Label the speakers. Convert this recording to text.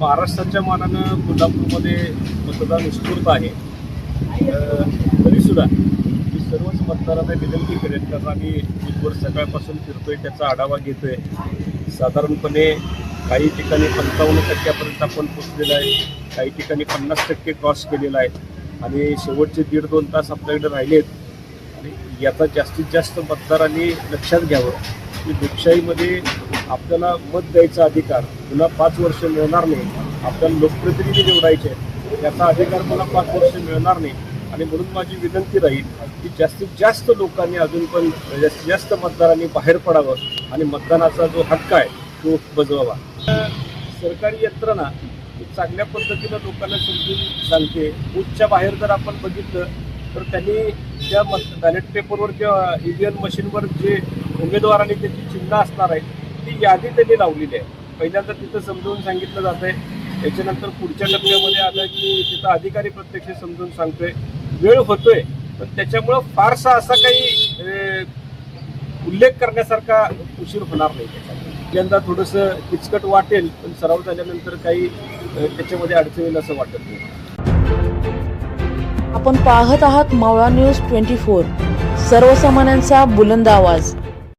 Speaker 1: महाराष्ट्राच्या मानानं कोल्हापूरमध्ये मतदान उत्स्फूर्त आहे. तरीसुद्धा मी सर्वच मतदारांना विनंती करेन कारण आम्ही इथवर सकाळपासून फिरतोय त्याचा आढावा घेतोय. साधारणपणे काही ठिकाणी पंचावन्न टक्क्यापर्यंत आपण पोचलेलं आहे. काही ठिकाणी पन्नास टक्के क्रॉस केलेला आहे. आणि शेवटचे दीड दोन तास आपल्याकडे राहिलेत. आणि याचा जास्तीत जास्त मतदारांनी लक्षात घ्यावं. की लोकशाहीमध्ये आपल्याला मत द्यायचा अधिकार पुन्हा पाच वर्ष मिळणार नाही. आपल्याला लोकप्रतिनिधी निवडायचे त्याचा याचा अधिकार मला पाच वर्ष मिळणार नाही. आणि म्हणून माझी विनंती राहील की जास्तीत जास्त लोकांनी अजून पण जास्तीत जास्त मतदारांनी बाहेर पडावं आणि मतदानाचा जो हक्क आहे तो बजवावा. सरकारी यंत्रणा चांगल्या पद्धतीनं लोकांना समजून सांगते. बूथच्या बाहेर जर आपण बघितलं तर त्यांनी त्या मत बॅलेट पेपरवर किंवा ईव्हीएम मशीनवर जे उमेदवारांनी त्याची चिन्ह असणार आहे ती यादी त्यांनी लावलेली आहे. पहिल्यांदा तिथं समजवून सांगितलं जात आहे त्याच्यानंतर पुढच्या टप्प्यामध्ये आलं की तिथं अधिकारी प्रत्यक्ष समजून सांगतोय. वेळ होतोय पण त्याच्यामुळं फारसा असा काही उल्लेख करण्यासारखा उशीर होणार नाही त्याच्यामध्ये. यंदा थोडंसं किचकट वाटेल पण सराव झाल्यानंतर काही त्याच्यामध्ये अडचण येईल असं वाटत नाही.
Speaker 2: आपण पाहत आहात मावळा न्यूज ट्वेंटी फोर. सर्वसामान्यांचा बुलंद आवाज.